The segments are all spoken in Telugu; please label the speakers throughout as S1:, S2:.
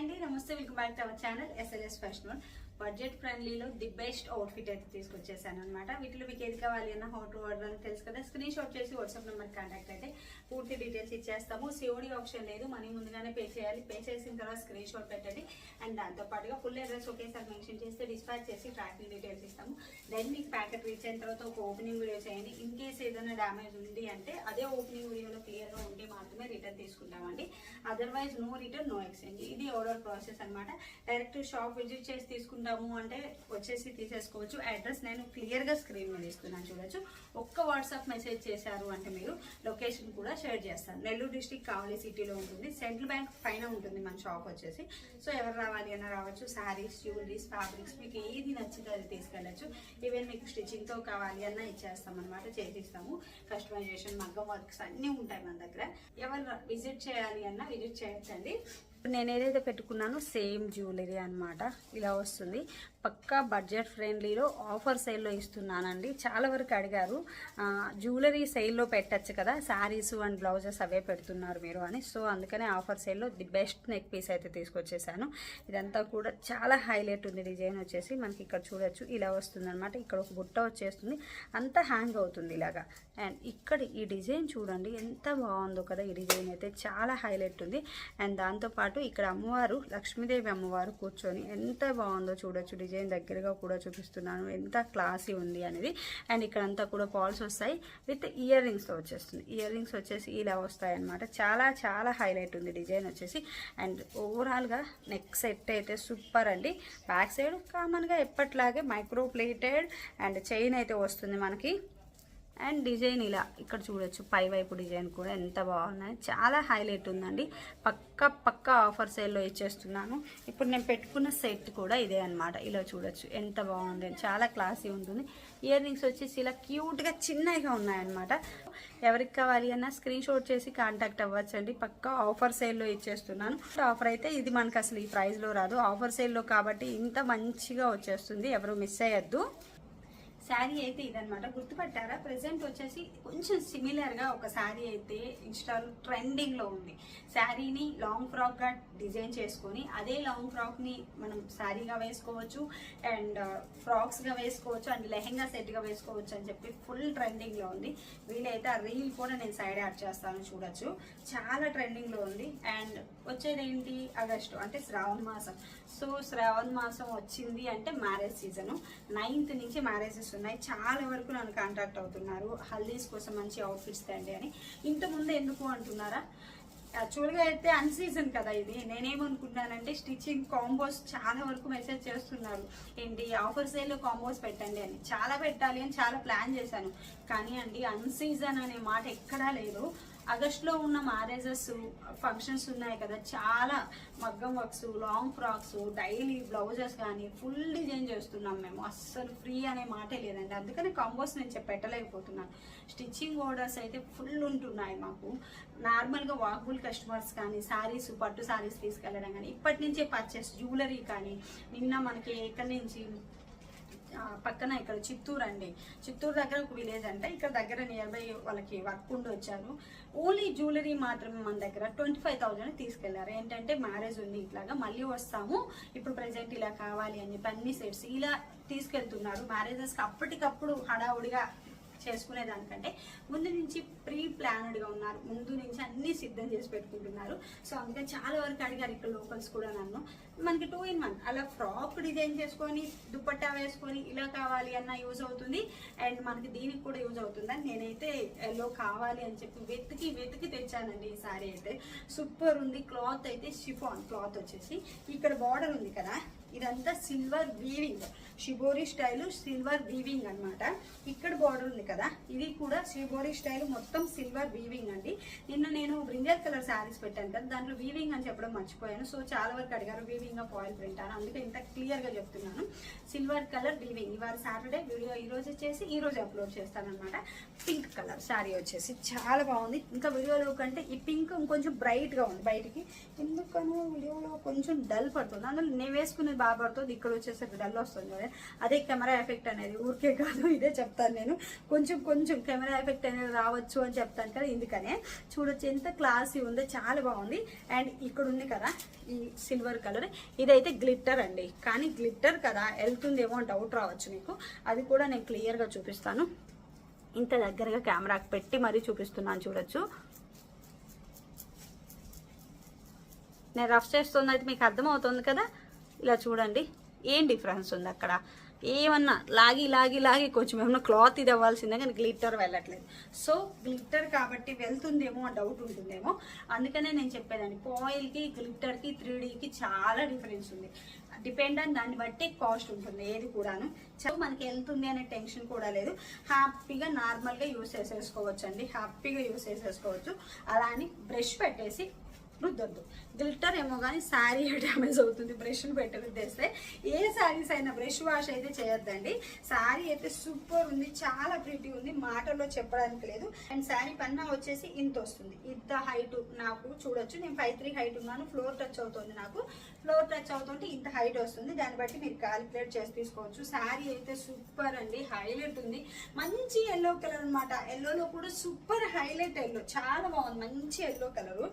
S1: అండి. నమస్తే. Welcome back to our channel SLS fashion budget ఫ్రెండ్లీలో the best outfit అయితే తీసుకొచ్చేసాను అనమాట వీటిలో మీకు ఏది కావాలి అన్న హోట్ ఆర్డర్ అని తెలుసు కదా? స్క్రీన్ షాట్ చేసి వాట్సాప్ నెంబర్ కాంటాక్ట్ అయితే పూర్తి డీటెయిల్స్ ఇచ్చేస్తాము. సిఓడి ఆప్షన్ లేదు. మనీ ముందుగానే పే చేయాలి. పే చేసిన తర్వాత స్క్రీన్ షాట్ పెట్టండి. అండ్ దాంతో పాటుగా ఫుల్ అడ్రస్ ఒకేసారి మెన్షన్ చేస్తే డిస్పాచ్ చేసి ట్రాకింగ్ డీటెయిల్స్ ఇస్తాము. దెన్ మీకు ప్యాకెట్ రీచ్ అయిన తర్వాత ఒక ఓపెనింగ్ వీడియో చేయండి. ఇన్ కేస్ ఏదైనా డ్యామేజ్ ఉంది అంటే అదే ఓపెనింగ్ వీడియోలో క్లియర్గా ఉంటే మాత్రమే రిటర్న్ తీసుకుంటామండి. Otherwise no return no exchange ఇది ఆర్డర్ ప్రాసెస్ అనమాట డైరెక్ట్ షాప్ విజిట్ చేసి తీసుకుందాము అంటే వచ్చేసి తీసేసుకోవచ్చు. అడ్రస్ నేను క్లియర్గా స్క్రీన్ మీద ఇస్తున్నాను చూడొచ్చు. ఒక్క వాట్సాప్ మెసేజ్ చేశారు అంటే మీరు లొకేషన్ కూడా షేర్ చేస్తాను. నెల్లూరు డిస్టిక్ కావలి సిటీలో ఉంటుంది. సెంట్రల్ బ్యాంక్ పైన ఉంటుంది మన షాప్ వచ్చేసి. సో ఎవరు రావాలి అన్న రావచ్చు. శారీస్ జ్యువెలరీస్ ఫ్యాబ్రిక్స్ మీకు ఏది నచ్చితే అది తీసుకెళ్ళచ్చు. ఈవెన్ మీకు స్టిచ్చింగ్తో కావాలి అన్న ఇచ్చేస్తాం అనమాట చేసిస్తాము. కస్టమైజేషన్ మగ్గం వర్క్స్ అన్నీ ఉంటాయి మన దగ్గర. ఎవరు విజిట్ చేయాలి అన్న విజిట్ చేయొచ్చండి. నేను ఏదైతే పెట్టుకున్నానో సేమ్ జ్యువెలరీ అనమాట ఇలా వస్తుంది. పక్కా బడ్జెట్ ఫ్రెండ్లీలో ఆఫర్ సేల్లో ఇస్తున్నానండి. చాలా వరకు అడిగారు. జ్యువెలరీ సేల్లో పెట్టచ్చు కదా శారీస్ అండ్ బ్లౌజెస్ అవే పెడుతున్నారు మీరు అని. సో అందుకనే ఆఫర్ సేల్లో ది బెస్ట్ నెక్ పీస్ అయితే తీసుకొచ్చేసాను. ఇదంతా కూడా చాలా హైలైట్ ఉంది డిజైన్ వచ్చేసి. మనకి ఇక్కడ చూడొచ్చు. ఇలా వస్తుందన్నమాట. ఇక్కడ ఒక బుట్ట వచ్చేస్తుంది. అంత హ్యాంగ్ అవుతుంది ఇలాగా. అండ్ ఇక్కడ ఈ డిజైన్ చూడండి ఎంత బాగుందో కదా ఈ డిజైన్ అయితే. చాలా హైలైట్ ఉంది. అండ్ దాంతోపాటు ఇక్కడ అమ్మవారు లక్ష్మీదేవి అమ్మవారు కూర్చొని ఎంత బాగుందో చూడొచ్చు. డిజైన్ దగ్గరగా కూడా చూపిస్తున్నాను. ఎంత క్లాసీ ఉంది అనేది. అండ్ ఇక్కడ అంతా కూడా పాల్స్ వస్తాయి. విత్ ఇయర్ రింగ్స్తో వచ్చేస్తుంది. ఇయర్ రింగ్స్ వచ్చేసి ఇలా వస్తాయి అనమాట చాలా చాలా హైలైట్ ఉంది డిజైన్ వచ్చేసి. అండ్ ఓవరాల్గా నెక్ సెట్ అయితే సూపర్ అండి. బ్యాక్ సైడ్ కామన్గా ఎప్పట్లాగే మైక్రో ప్లేటెడ్ అండ్ చైన్ అయితే వస్తుంది మనకి. అండ్ డిజైన్ ఇలా ఇక్కడ చూడొచ్చు పై వైపు డిజైన్ కూడా ఎంత బాగున్నాయి. చాలా హైలైట్ ఉందండి. పక్క పక్క ఆఫర్ సేల్లో ఇచ్చేస్తున్నాను. ఇప్పుడు నేను పెట్టుకున్న సెట్ కూడా ఇదే అన్నమాట. ఇలా చూడొచ్చు ఎంత బాగుంది చాలా క్లాసీ ఉంటుంది. ఇయర్ రింగ్స్ వచ్చేసి ఇలా క్యూట్గా చిన్నగా ఉన్నాయన్నమాట. ఎవరికి కావాలి అన్న స్క్రీన్ షాట్ చేసి కాంటాక్ట్ అవ్వచ్చండి. పక్క ఆఫర్ సేల్లో ఇచ్చేస్తున్నాను. ఆఫర్ అయితే ఇది మనకు అసలు ఈ ప్రైస్లో రాదు. ఆఫర్ సేల్లో కాబట్టి ఇంత మంచిగా వచ్చేస్తుంది. ఎవరు మిస్ అయ్యద్దు. శారీ అయితే ఇదనమాట గుర్తుపట్టారా? ప్రెసెంట్ వచ్చేసి కొంచెం సిమిలర్గా ఒక శారీ అయితే ఇన్స్టాల్ ట్రెండింగ్లో ఉంది. శారీని లాంగ్ ఫ్రాక్గా డిజైన్ చేసుకొని అదే లాంగ్ ఫ్రాక్ని మనం శారీగా వేసుకోవచ్చు అండ్ ఫ్రాక్స్గా uh, వేసుకోవచ్చు అండ్ లెహెంగా సెట్గా వేసుకోవచ్చు అని చెప్పి ఫుల్ ట్రెండింగ్లో ఉంది. వీలైతే ఆ రీల్ కూడా నేను సైడ్ యాడ్ చేస్తాను చూడొచ్చు. చాలా ట్రెండింగ్లో ఉంది. అండ్ వచ్చేది ఏంటి ఆగస్టు అంటే శ్రావణ మాసం. సో శ్రావణ మాసం వచ్చింది అంటే మ్యారేజ్ సీజన్ నైన్త్ నుంచి మ్యారేజెస్ ఉన్నాయి చాలా వరకు నన్ను కాంటాక్ట్ అవుతున్నారు. హల్దీస్ కోసం మంచి అవుట్ఫిట్స్ తండి అని. ఇంతకుముందు ఎందుకు అంటున్నారా? యాక్చువల్గా అయితే అన్సీజన్ కదా ఇది. నేనేమనుకున్నానంటే స్టిచ్చింగ్ కాంబోస్ చాలా వరకు మెసేజ్ చేస్తున్నారు. ఏంటి ఆఫర్ సేల్ కాంబోస్ పెట్టండి అని. చాలా పెట్టాలి అని చాలా ప్లాన్ చేశాను. కానీ అండి అన్సీజన్ అనే మాట ఎక్కడా లేదు. ఆగస్ట్లో ఉన్న మ్యారేజెస్ ఫంక్షన్స్ ఉన్నాయి కదా. చాలా మగ్గం works long frocks daily blouses కానీ ఫుల్ డిజైన్ చేస్తున్నాం మేము. అస్సలు ఫ్రీ అనే మాటే లేదండి. అందుకని కాంబోస్ నేను పెట్టలేకపోతున్నాను స్టిచ్చింగ్ ఆర్డర్స్ అయితే ఫుల్ ఉంటున్నాయి మాకు. నార్మల్గా వాక్బుల్ కస్టమర్స్ కానీ శారీస్ పట్టు శారీస్ తీసుకెళ్ళడం కానీ ఇప్పటి నుంచే పర్చేస్ జ్యువెలరీ కానీ నిన్న మనకి ఎక్కడి నుంచి పక్కన ఇక్కడ చిత్తూరు అండి. చిత్తూరు దగ్గర ఒక విలేజ్ అంటే. ఇక్కడ దగ్గర నియర్ బై వాళ్ళకి వర్క్ ఉండి వచ్చారు ఓన్లీ జ్యువెలరీ మాత్రమే మన దగ్గర ట్వంటీ ఫైవ్ థౌజండ్ తీసుకెళ్ళారు. ఏంటంటే మ్యారేజ్ ఉంది ఇట్లాగా. మళ్ళీ వస్తాము. ఇప్పుడు ప్రజెంట్ ఇలా కావాలి అని చెప్పి అన్ని సెట్స్ ఇలా తీసుకెళ్తున్నారు. మ్యారేజెస్కి అప్పటికప్పుడు హడావుడిగా చేసుకునే దానికంటే ముందు నుంచి ప్రీ ప్లానెడ్గా ఉన్నారు. ముందు నుంచి అన్ని సిద్ధం చేసి పెట్టుకుంటున్నారు. సో అందుకే చాలా వరకు అడిగారు ఇక్కడ లోకల్స్ కూడా నన్ను. మనకి టూ ఇన్ వన్ అలా ఫ్రాక్ డిజైన్ చేసుకొని దుప్పట్టా వేసుకొని ఇలా కావాలి అన్న యూజ్ అవుతుంది. అండ్ మనకి దీనికి కూడా యూజ్ అవుతుందని నేనైతే ఎల్లో కావాలి అని చెప్పి వెతికి వెతికి తెచ్చానండి ఈ సారీ అయితే. సూపర్ ఉంది. క్లాత్ అయితే షిఫాన్ క్లాత్ వచ్చేసి. ఇక్కడ బార్డర్ ఉంది కదా. ఇదంతా silver weaving shibori style silver weaving అన్నమాట. ఇక్కడ బార్డర్ ఉంది కదా. ఇది కూడా షిబోరి స్టైల్ మొత్తం సిల్వర్ వీవింగ్ అండి. నిన్న నేను బ్రింజల్ కలర్ శారీస్ పెట్టాను కదా. దాంట్లో వీవింగ్ అని చెప్పడం మర్చిపోయాను. సో చాలా వరకు అడిగారు వీవింగ్ ఆఫ్ ఆయిల్ ప్రింట్ అని. అందుకే ఇంత క్లియర్గా చెప్తున్నాను. సిల్వర్ కలర్ వీవింగ్ ఇవాళ సాటర్డే వీడియో ఈ రోజు వచ్చేసి ఈ రోజు అప్లోడ్ చేస్తాను అనమాట పింక్ కలర్ శారీ వచ్చేసి. చాలా బాగుంది. ఇంకా వీడియోలో కంటే ఈ పింక్ ఇంకొంచెం బ్రైట్గా ఉంది బయటికి. ఎందుకనో వీడియోలో కొంచెం డల్ పడుతుంది. అందులో నేను వేసుకునే బాగా పడుతుంది ఇక్కడ వచ్చేసరికి డల్ వస్తుంది కదా. అదే కెమెరా ఎఫెక్ట్ అనేది ఊరికే కాదు ఇదే చెప్తాను నేను. కొంచెం కొంచెం కెమెరా ఎఫెక్ట్ అనేది రావచ్చు అని చెప్తాను కదా ఇందుకనే. చూడొచ్చు ఎంత క్లాసీ ఉందో చాలా బాగుంది. అండ్ ఇక్కడ ఉంది కదా ఈ సిల్వర్ కలర్. ఇదైతే గ్లిట్టర్ అండి. కానీ గ్లిట్టర్ కదా వెళ్తుందేమో ఏమో డౌట్ రావచ్చు మీకు. అది కూడా నేను క్లియర్గా చూపిస్తాను. ఇంత దగ్గరగా కెమెరాకి పెట్టి మరీ చూపిస్తున్నాను చూడొచ్చు. నేను రఫ్ చేస్తుంది అయితే మీకు అర్థమవుతుంది కదా? ఇలా చూడండి. ఏం డిఫరెన్స్ ఉంది అక్కడ? ఏమన్నా లాగి లాగి లాగి కొంచెం ఏమన్నా క్లాత్ ఇది అవ్వాల్సిందే కానీ గ్లిట్టర్ వెళ్ళట్లేదు. సో గ్లిట్టర్ కాబట్టి వెళ్తుందేమో అని డౌట్ ఉంటుందేమో. అందుకనే నేను చెప్పేదాన్ని. పాయిల్కి గ్లిట్టర్కి త్రీ డీకి చాలా డిఫరెన్స్ ఉంది. డిపెండ్ అని దాన్ని బట్టి కాస్ట్ ఉంటుంది ఏది కూడాను. సో మనకి వెళ్తుంది అనే టెన్షన్ కూడా లేదు. హ్యాపీగా నార్మల్గా యూస్ చేసేసుకోవచ్చు అండి హ్యాపీగా యూస్ చేసేసుకోవచ్చు. అలా అని బ్రష్ పెట్టేసి రుద్దొద్దు గ్లిట్టర్ ఏమో కానీ శారీ డ్యామేజ్ అవుతుంది బ్రష్ పెట్టి రుద్దేస్తే ఏ శారీస్ అయినా బ్రష్ వాష్ అయితే చేయొద్దండి. శారీ అయితే సూపర్ ఉంది చాలా ప్రిటీ ఉంది మాటల్లో చెప్పడానికి లేదు. అండ్ శారీ పన్నా వచ్చేసి ఇంత వస్తుంది. ఇంత హైట్ నాకు చూడొచ్చు. నేను ఫైవ్ త్రీ హైట్ ఉన్నాను ఫ్లోర్ టచ్ అవుతుంది నాకు. ఫ్లోర్ టచ్ అవుతుంటే ఇంత హైట్ వస్తుంది. దాన్ని బట్టి మీరు క్యాలిక్యులేట్ చేసి తీసుకోవచ్చు. శారీ అయితే సూపర్ అండి హైలైట్ ఉంది. మంచి ఎల్లో కలర్ అనమాట ఎల్లోలో కూడా సూపర్ హైలైట్ ఎల్లో చాలా బాగుంది మంచి ఎల్లో కలర్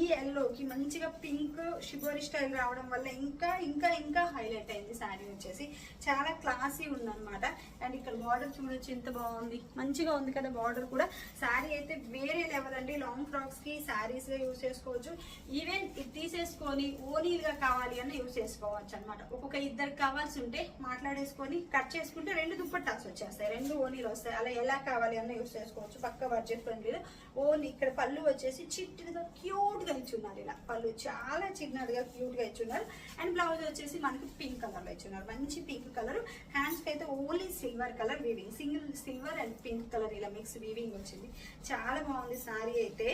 S1: ఈ ఎల్లో ఎల్లోకి మంచిగా పింక్ షిబోరి స్టైల్ రావడం వల్ల ఇంకా ఇంకా ఇంకా హైలైట్ అయింది శారీ వచ్చేసి. చాలా క్లాసీ ఉందన్నమాట. అండ్ ఇక్కడ బార్డర్ చూడొచ్చు ఎంత బాగుంది. మంచిగా ఉంది కదా బార్డర్ కూడా. శారీ అయితే వేరే లెవెల్ అండి. లాంగ్ ఫ్రాక్స్కి శారీస్గా యూస్ చేసుకోవచ్చు. ఈవెన్ ఇది తీసేసుకొని ఓనీల్గా కావాలి అన్న యూస్ చేసుకోవచ్చు అనమాట ఒక్కొక్క ఇద్దరు కావాల్సి ఉంటే మాట్లాడేసుకొని కట్ చేసుకుంటే రెండు దుప్పట్టాస్ వచ్చేస్తాయి. రెండు ఓనీలు వస్తాయి. అలా ఎలా కావాలి అన్న యూస్ చేసుకోవచ్చు. పక్క బడ్జెట్ ఫ్రెండ్లీ ఓన్లీ ఇక్కడ పళ్ళు వచ్చేసి చిట్టిగా క్యూట్గా ఇచ్చున్నారు ఇలా పళ్ళు చాలా చిన్నదిగా క్యూట్గా ఇచ్చున్నారు. అండ్ బ్లౌజ్ వచ్చేసి మనకి పింక్ కలర్లో ఇచ్చున్నారు. మంచి పింక్ కలర్ హ్యాండ్స్కి అయితే only silver colour weaving single silver and pink colour ఇలా మిక్స్ వీవింగ్ వచ్చింది. చాలా బాగుంది సారీ అయితే.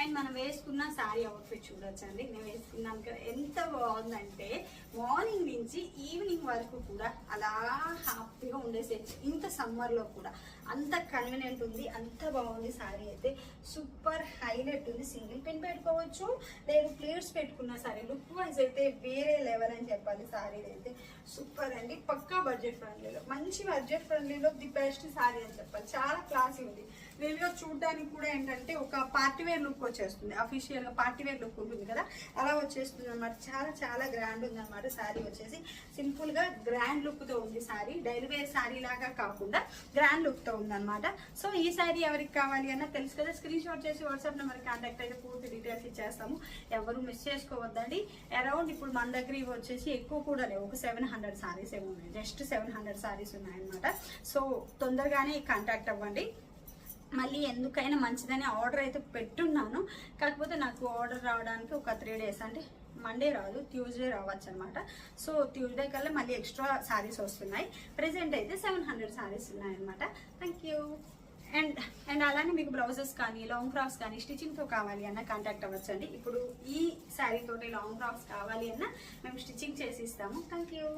S1: అండ్ మనం వేసుకున్న శారీ అవుట్ఫిట్ చూడొచ్చండి. మేము వేసుకున్నాం కదా ఎంత బాగుందంటే మార్నింగ్ నుంచి ఈవినింగ్ వరకు కూడా అలా హ్యాపీగా ఉండేసేయచ్చు ఇంత సమ్మర్లో కూడా అంత కన్వీనియంట్ ఉంది అంత బాగుంది సారీ అయితే. సూపర్ హైలైట్ ఉంది. సింగిల్ పెన్ పెట్టుకోవచ్చు లేదు ప్లేట్స్ పెట్టుకున్న సరే లుక్ వైజ్ అయితే వేరే లెవెల్ అని చెప్పాలి సారీ అయితే. సూపర్ అండి. పక్కా బడ్జెట్ ఫ్రెండ్లీలో మంచి బడ్జెట్ ఫ్రెండ్లీలో ది బెస్ట్ సారీ అని చెప్పాలి. చాలా క్లాసీ ఉంది. వీడియో చూడడానికి కూడా ఏంటంటే ఒక పార్టీ వేర్ లుక్ వచ్చేస్తుంది. అఫీషియల్గా పార్టీ వేర్ లుక్ ఉంటుంది కదా? అలా వచ్చేస్తుంది అనమాట చాలా చాలా గ్రాండ్ ఉంది అనమాట శారీ వచ్చేసి. సింపుల్గా గ్రాండ్ లుక్తో ఉంది శారీ. డైలీ వేర్ శారీ లాగా కాకుండా గ్రాండ్ లుక్తో ఉంది అనమాట సో ఈ శారీ ఎవరికి కావాలి అన్న తెలుసు కదా స్క్రీన్ షాట్ చేసి వాట్సాప్ నెంబర్ కాంటాక్ట్ అయితే పూర్తి డీటెయిల్స్ ఇచ్చేస్తాము. ఎవరు మిస్ చేసుకోవద్దండి. అరౌండ్ ఇప్పుడు మన దగ్గర ఇవి వచ్చేసి ఎక్కువ కూడా లేవు. ఒక సెవెన్ హండ్రెడ్ సారీస్ ఏమి ఉన్నాయి. జస్ట్ సెవెన్ హండ్రెడ్ సారీస్ ఉన్నాయన్నమాట. సో తొందరగానే కాంటాక్ట్ అవ్వండి. మళ్ళీ ఎందుకైనా మంచిదని ఆర్డర్ అయితే పెట్టున్నాను. కాకపోతే నాకు ఆర్డర్ రావడానికి ఒక త్రీ డేస్ అంటే మండే రాదు ట్యూస్డే రావచ్చు అనమాట సో ట్యూస్డే కల్లా మళ్ళీ ఎక్స్ట్రా శారీస్ వస్తున్నాయి. ప్రెసెంట్ అయితే సెవెన్ హండ్రెడ్ శారీస్ ఉన్నాయన్నమాట. థ్యాంక్ యూ అండ్ అండ్ అలానే మీకు బ్లౌజెస్ కానీ లాంగ్ ఫ్రాక్స్ కానీ స్టిచ్చింగ్తో కావాలి అన్న కాంటాక్ట్ అవ్వచ్చండి. ఇప్పుడు ఈ శారీతోటి లాంగ్ ఫ్రాక్స్ కావాలి అన్న మేము స్టిచ్చింగ్ చేసి ఇస్తాము. Thank you